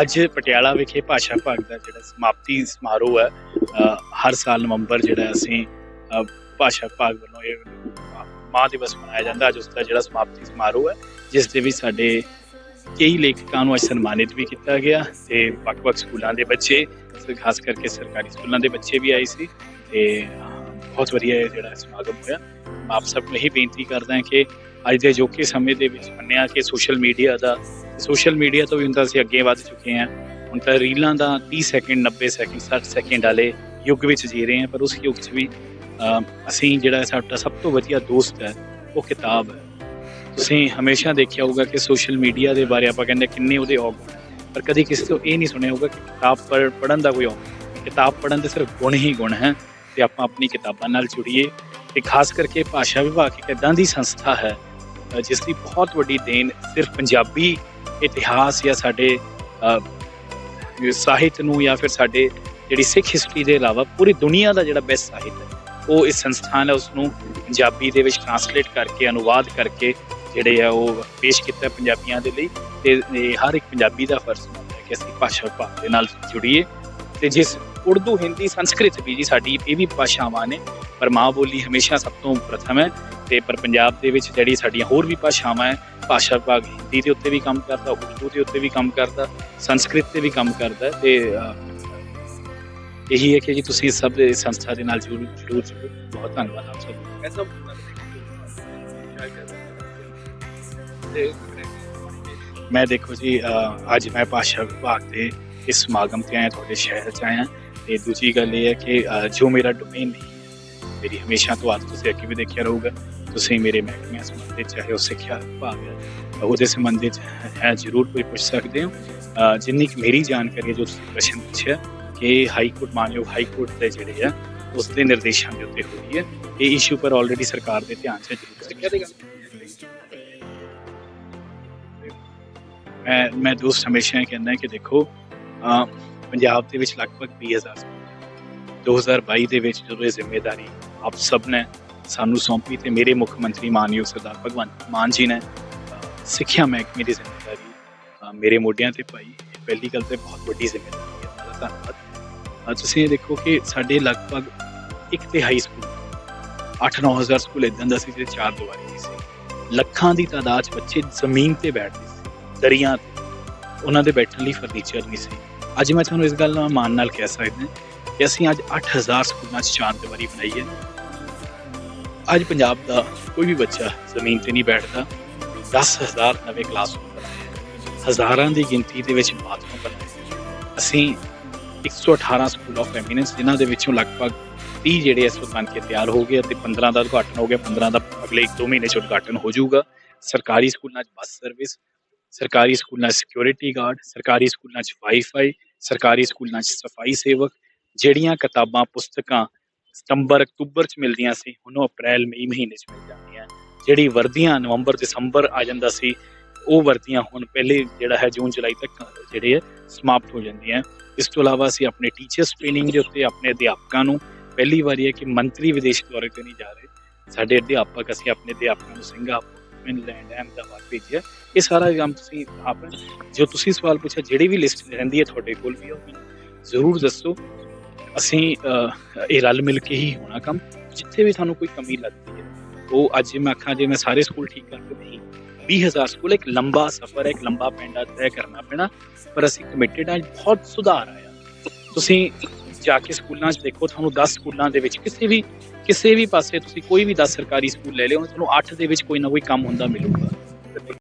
ਅੱਜ ਪਟਿਆਲਾ ਵਿਖੇ ਭਾਸ਼ਾ ਭਾਗ ਦਾ ਜਿਹੜਾ ਸਮਾਪਤੀ ਸਮਾਰੋਹ ਹੈ ਹਰ ਸਾਲ ਨਵੰਬਰ ਜਿਹੜਾ ਅਸੀਂ ਭਾਸ਼ਾ ਭਾਗ ਵੱਲੋਂ ਇਹ ਮਾਂ ਦਿਵਸ ਮਨਾਇਆ ਜਾਂਦਾ। ਅੱਜ ਉਸ ਦਾ ਜਿਹੜਾ ਸਮਾਪਤੀ ਸਮਾਰੋਹ ਹੈ, ਜਿਸ ਦੇ ਵਿੱਚ ਸਾਡੇ ਕਈ ਲੇਖਕਾਂ ਨੂੰ ਅੱਜ ਸਨਮਾਨਿਤ ਵੀ ਕੀਤਾ ਗਿਆ ਤੇ ਵੱਖ-ਵੱਖ ਸਕੂਲਾਂ ਦੇ ਬੱਚੇ, ਖਾਸ ਕਰਕੇ ਸਰਕਾਰੀ ਸਕੂਲਾਂ ਦੇ ਬੱਚੇ ਵੀ ਆਏ ਸੀ ਤੇ ਬਹੁਤ ਵਧੀਆ ਇਹ ਜਿਹੜਾ ਸਮਾਗਮ ਹੋਇਆ। ਮੈਂ ਆਪ ਸਭ ਨੂੰ ਇਹ ਬੇਨਤੀ ਕਰਦਾ ਹਾਂ ਕਿ ਅੱਜ ਦੇ ਅਜੋਕੇ ਸਮੇਂ ਦੇ ਵਿੱਚ ਮੰਨਿਆ ਕਿ ਸੋਸ਼ਲ ਮੀਡੀਆ ਦਾ ਸੋਸ਼ਲ ਮੀਡੀਆ ਤੋਂ ਵੀ ਹੁਣ ਤਾਂ ਅਸੀਂ ਅੱਗੇ ਵੱਧ ਚੁੱਕੇ ਹਾਂ। ਹੁਣ ਤਾਂ ਰੀਲਾਂ ਦਾ 30 ਸੈਕਿੰਡ 90 ਸੈਕਿੰਡ 60 ਸੈਕਿੰਡ ਵਾਲੇ ਯੁੱਗ ਵਿੱਚ ਜੀ ਰਹੇ ਹਾਂ। ਪਰ ਉਸ ਯੁੱਗ 'ਚ ਵੀ ਅਸੀਂ ਜਿਹੜਾ ਸਾਡਾ ਸਭ ਤੋਂ ਵਧੀਆ ਦੋਸਤ ਹੈ, ਉਹ ਕਿਤਾਬ ਹੈ। ਤੁਸੀਂ ਹਮੇਸ਼ਾ ਦੇਖਿਆ ਹੋਊਗਾ ਕਿ ਸੋਸ਼ਲ ਮੀਡੀਆ ਦੇ ਬਾਰੇ ਆਪਾਂ ਕਹਿੰਦੇ ਕਿੰਨੇ ਉਹਦੇ ਔਗੁਣ ਪਰ ਕਦੀ ਕਿਸੇ ਤੋਂ ਇਹ ਨਹੀਂ ਸੁਣਿਆ ਹੋਊਗਾ ਕਿ ਕਿਤਾਬ ਪੜ੍ਹ- ਪੜ੍ਹਨ ਦਾ ਕੋਈ ਔਗੁਣ ਕਿਤਾਬ ਪੜ੍ਹਨ ਦੇ ਸਿਰਫ ਗੁਣ ਹੀ ਗੁਣ ਹੈ। ਤੇ ਆਪਾਂ ਆਪਣੀ ਕਿਤਾਬਾਂ ਨਾਲ ਜੁੜੀਏ। ਤੇ ਖਾਸ ਕਰਕੇ ਭਾਸ਼ਾ ਵਿਭਾਗ ਇੱਕ ਇਦਾਂ ਦੀ ਸੰਸਥਾ ਹੈ ਜਿਸ ਦੀ ਬਹੁਤ ਵੱਡੀ ਦੇਣ ਸਿਰਫ ਪੰਜਾਬੀ ਇਤਿਹਾਸ ਜਾਂ ਸਾਡੇ ਸਾਹਿਤ ਨੂੰ ਜਾਂ ਫਿਰ ਸਾਡੇ ਜਿਹੜੀ ਸਿੱਖ ਹਿਸਟਰੀ ਦੇ ਇਲਾਵਾ ਪੂਰੀ ਦੁਨੀਆ ਦਾ ਜਿਹੜਾ ਬੈਸਟ ਸਾਹਿਤ ਹੈ, ਉਹ ਇਸ ਸੰਸਥਾਨ ਹੈ ਉਸ ਨੂੰ ਪੰਜਾਬੀ ਦੇ ਵਿੱਚ ਟਰਾਂਸਲੇਟ ਕਰਕੇ, ਅਨੁਵਾਦ ਕਰਕੇ ਜਿਹੜੇ ਆ ਉਹ ਪੇਸ਼ ਕੀਤਾ ਪੰਜਾਬੀਆਂ ਦੇ ਲਈ ਤੇ ਹਰ ਇੱਕ ਪੰਜਾਬੀ ਦਾ ਫਰਜ਼ ਹੁੰਦਾ ਹੈ ਕਿ ਅਸੀਂ ਭਾਸ਼ਾ ਵਿਭਾਗ ਦੇ ਨਾਲ ਜੁੜੀਏ ਤੇ ਜਿਸ ਉਰਦੂ ਹਿੰਦੀ ਸੰਸਕ੍ਰਿਤ ਵੀ ਜੀ ਸਾਡੀ ਇਹ ਵੀ ਭਾਸ਼ਾਵਾਂ ਨੇ ਪਰ ਮਾਂ ਬੋਲੀ ਹਮੇਸ਼ਾ ਸਭ ਤੋਂ ਪ੍ਰਥਮ ਹੈ ਤੇ ਪਰ ਪੰਜਾਬ ਦੇ ਵਿੱਚ ਜਿਹੜੀ ਸਾਡੀਆਂ ਹੋਰ ਵੀ ਭਾਸ਼ਾਵਾਂ ਹੈ ਭਾਸ਼ਾ ਵਿਭਾਗ ਹਿੰਦੀ ਦੇ ਉੱਤੇ ਵੀ ਕੰਮ ਕਰਦਾ ਉਰਦੂ ਦੇ ਉੱਤੇ ਵੀ ਕੰਮ ਕਰਦਾ ਸੰਸਕ੍ਰਿਤ ਤੇ ਵੀ ਕੰਮ ਕਰਦਾ ਤੇ ਇਹੀ ਹੈ ਕਿ ਜੀ ਤੁਸੀਂ ਸਭ ਇਸ ਸੰਸਥਾ ਦੇ ਨਾਲ ਜਰੂਰ ਜੁੜੋ ਬਹੁਤ ਧੰਨਵਾਦ ਆਪ ਸਭ ਦਾ। ਐਸਾ ਮੈਂ ਦੇਖੋ ਜੀ ਅੱਜ ਮੈਂ ਭਾਸ਼ਾ ਵਿਭਾਗ ਦੇ ਇਸ ਸਮਾਗਮ ਤੇ ਆਇਆ ਤੁਹਾਡੇ ਸ਼ਹਿਰ ਚ ਆਇਆ ਤੇ ਦੂਜੀ ਗੱਲ ਇਹ ਹੈ ਕਿ ਅਹ, ਜੋ ਮੇਰਾ ਡੋਮੇਨ ਨਹੀਂ ਹੈ ਮੇਰੀ ਹਮੇਸ਼ਾ ਤੋਂ ਆਦਤ ਤੁਸੀਂ ਅੱਗੇ ਵੀ ਦੇਖਿਆ ਰਹੂਗਾ ਤੁਸੀਂ ਮੇਰੇ ਮਹਿਕਮੇ ਸੰਬੰਧਿਤ ਚਾਹੇ ਉਹ ਸਿੱਖਿਆ ਵਿਭਾਗ ਹੈ ਉਹਦੇ ਸੰਬੰਧਿਤ ਹੈ ਜ਼ਰੂਰ ਕੋਈ ਪੁੱਛ ਸਕਦੇ ਹੋ ਅਹ, ਜਿੰਨੀ ਕੁ ਮੇਰੀ ਜਾਣਕਾਰੀ ਹੈ ਜੋ ਤੁਸੀਂ ਪ੍ਰਸ਼ਨ ਪੁੱਛਿਆ ਕਿ ਹਾਈ ਕੋਰਟ ਮਾਨਯੋਗ ਹਾਈ ਕੋਰਟ ਦੇ ਜਿਹੜੇ ਆ ਉਸ ਦੇ ਨਿਰਦੇਸ਼ਾਂ ਦੇ ਉੱਤੇ ਹੋਈ ਹੈ ਇਹ ਇਸ਼ੂ ਪਰ ਆਲਰੇਡੀ ਸਰਕਾਰ ਦੇ ਧਿਆਨ 'ਚ ਹੈ ਜ਼ਰੂਰ ਸਿੱਖਿਆ ਦੀ ਗੱਲ ਮੈਂ ਮੈਂ ਦੋਸਤ ਹਮੇਸ਼ਾ ਇਹ ਕਹਿੰਦਾ ਕਿ ਦੇਖੋ ਅਹ, ਪੰਜਾਬ ਦੇ ਵਿੱਚ ਲਗਭਗ 20000 ਸਕੂਲ 2022 ਦੇ ਵਿੱਚ ਜਦੋਂ ਇਹ ਜ਼ਿੰਮੇਵਾਰੀ ਆਪ ਸਭ ਨੇ ਸਾਨੂੰ ਸੌਂਪੀ ਤੇ ਮੇਰੇ ਮੁੱਖ ਮੰਤਰੀ ਮਾਨਯੋਗ ਸਰਦਾਰ ਭਗਵੰਤ ਮਾਨ ਜੀ ਨੇ ਸਿੱਖਿਆ ਮਹਿਕਮੇ ਦੀ ਜ਼ਿੰਮੇਵਾਰੀ ਮੇਰੇ ਮੋਢਿਆਂ ਤੇ ਪਾਈ। ਇਹ ਪਹਿਲੀ ਗੱਲ ਤੇ ਬਹੁਤ ਵੱਡੀ ਜ਼ਿੰਮੇਵਾਰੀ ਹੈ। ਤੁਹਾਡਾ ਧੰਨਵਾਦ। ਤੁਸੀਂ ਇਹ ਦੇਖੋ ਕਿ ਸਾਡੇ ਲਗਭਗ ਇੱਕ ਤਿਹਾਈ ਸਕੂਲ 8-9000 ਸਕੂਲ ਇਦਾਂ ਦਾ ਸੀ ਜਿਹੜੇ ਚਾਰ ਦੀਵਾਰੀ ਨਹੀਂ ਸੀ। ਲੱਖਾਂ ਦੀ ਤਾਦਾਦ 'ਚ ਬੱਚੇ ਜ਼ਮੀਨ ਤੇ ਬੈਠਦੇ ਸੀ, ਦਰੀਆਂ ਤੇ। ਉਹਨਾਂ ਦੇ ਬੈਠਣ ਲਈ ਫਰਨੀਚਰ ਨਹੀਂ ਸੀ। ਅੱਜ ਮੈਂ ਤੁਹਾਨੂੰ ਇਸ ਗੱਲ ਨਾਲ ਮਾਣ ਨਾਲ ਕਹਿ ਸਕਦਾ ਕਿ ਅਸੀਂ ਅੱਜ 8000 ਸਕੂਲਾਂ 'ਚ ਚਾਰ ਦੀਵਾਰੀ ਬਣਾਈ ਹੈ। ਅੱਜ ਪੰਜਾਬ ਦਾ ਕੋਈ ਵੀ ਬੱਚਾ ਜ਼ਮੀਨ ਤੇ ਨਹੀਂ ਬੈਠਦਾ। 10000 ਨਵੇਂ ਕਲਾਸਰੂਮ ਹਜ਼ਾਰਾਂ ਦੀ ਗਿਣਤੀ ਦੇ ਵਿੱਚ ਬਾਥਰੂਮ ਬਣਾਏ। ਅਸੀਂ 118 ਸਕੂਲ ਆਫ ਐਮੀਨੈਂਸ ਜਿਨ੍ਹਾਂ ਦੇ ਵਿੱਚੋਂ ਲਗਭਗ 30 ਜਿਹੜੇ ਇਸ ਵਕਤ ਬਣ ਕੇ ਤਿਆਰ ਹੋ ਗਏ ਅਤੇ 15 ਦਾ ਉਦਘਾਟਨ ਹੋ ਗਿਆ। 15 ਦਾ ਅਗਲੇ 1-2 ਮਹੀਨੇ 'ਚ ਉਦਘਾਟਨ ਹੋ ਜਾਊਗਾ। ਸਰਕਾਰੀ ਸਕੂਲਾਂ 'ਚ ਬੱਸ ਸਰਵਿਸ ਸਰਕਾਰੀ ਸਕੂਲਾਂ 'ਚ ਸਿਕਿਉਰਿਟੀ ਗਾਰਡ ਸਰਕਾਰੀ ਸਕੂਲਾਂ 'ਚ ਵਾਈਫਾਈ ਸਰਕਾਰੀ ਸਕੂਲਾਂ 'ਚ ਸਫ਼ਾਈ ਸੇਵਕ, ਜਿਹੜੀਆਂ ਕਿਤਾਬਾਂ, ਪੁਸਤਕਾਂ ਸਤੰਬਰ, ਅਕਤੂਬਰ 'ਚ ਮਿਲਦੀਆਂ ਸੀ, ਹੁਣ ਉਹ ਅਪ੍ਰੈਲ, ਮਈ ਮਹੀਨੇ 'ਚ ਮਿਲ ਜਾਂਦੀਆਂ ਜਿਹੜੀ ਵਰਦੀਆਂ ਨਵੰਬਰ, ਦਸੰਬਰ ਆ ਜਾਂਦਾ ਸੀ, ਉਹ ਵਰਦੀਆਂ ਹੁਣ ਪਹਿਲੇ ਜਿਹੜਾ ਹੈ ਜੂਨ, ਜੁਲਾਈ ਤੱਕ ਜਿਹੜੇ ਹੈ ਸਮਾਪਤ ਹੋ ਜਾਂਦੀਆਂ ਇਸ ਤੋਂ ਇਲਾਵਾ ਅਸੀਂ ਆਪਣੇ ਟੀਚਰਸ ਟ੍ਰੇਨਿੰਗ ਦੇ ਉੱਤੇ, ਆਪਣੇ ਅਧਿਆਪਕਾਂ ਨੂੰ ਪਹਿਲੀ ਵਾਰੀ ਹੈ ਕਿ ਮੰਤਰੀ ਵਿਦੇਸ਼ ਦੌਰੇ ਤੇ ਨਹੀਂ ਜਾ ਰਹੇ। ਸਾਡੇ ਅਧਿਆਪਕ ਅਸੀਂ ਆਪਣੇ ਅਧਿਆਪਕਾਂ ਨੂੰ ਸਿੰਗਾਪੁਰ ਫਿਨਲੈਂਡ ਅਹਿਮਦਾਬਾਦ ਭੇਜਿਆ। ਇਹ ਸਾਰਾ ਕੰਮ ਤੁਸੀਂ ਆਪ ਜੋ ਤੁਸੀਂ ਸਵਾਲ ਪੁੱਛਿਆ, ਜਿਹੜੀ ਵੀ ਲਿਸਟ ਰਹਿੰਦੀ ਹੈ ਤੁਹਾਡੇ ਕੋਲ ਵੀ ਉਹ ਜ਼ਰੂਰ ਦੱਸੋ। ਅਸੀਂ ਇਹ ਰਲ ਮਿਲ ਕੇ ਹੀ ਹੋਣਾ ਕੰਮ। ਜਿੱਥੇ ਵੀ ਤੁਹਾਨੂੰ ਕੋਈ ਕਮੀ ਲੱਗਦੀ ਹੈ, ਉਹ ਅੱਜ ਮੈਂ ਆਖਾਂ, ਜੇ ਮੈਂ ਸਾਰੇ ਸਕੂਲ ਠੀਕ ਕਰਕੇ ਨਹੀਂ 20000 ਸਕੂਲ, ਇੱਕ ਲੰਬਾ ਸਫ਼ਰ ਹੈ, ਇੱਕ ਲੰਬਾ ਪੈਂਡਾ ਤੈਅ ਕਰਨਾ ਪੈਣਾ। ਪਰ ਅਸੀਂ ਕਮਿਟਡ ਹਾਂ, ਬਹੁਤ ਸੁਧਾਰ ਆਇਆ। ਤੁਸੀਂ ਜਾ ਕੇ ਸਕੂਲਾਂ 'ਚ ਦੇਖੋ, ਤੁਹਾਨੂੰ 10 ਸਕੂਲਾਂ ਦੇ ਵਿੱਚ ਕਿਸੇ ਵੀ ਕਿਸੇ ਵੀ ਪਾਸੇ ਤੁਸੀਂ ਕੋਈ ਵੀ 10 ਸਰਕਾਰੀ ਸਕੂਲ ਲੈ ਲਿਓ, ਤੁਹਾਨੂੰ 8 ਦੇ ਵਿੱਚ ਕੋਈ ਨਾ ਕੋਈ ਕੰਮ ਹੁੰਦਾ ਮਿਲੂਗਾ।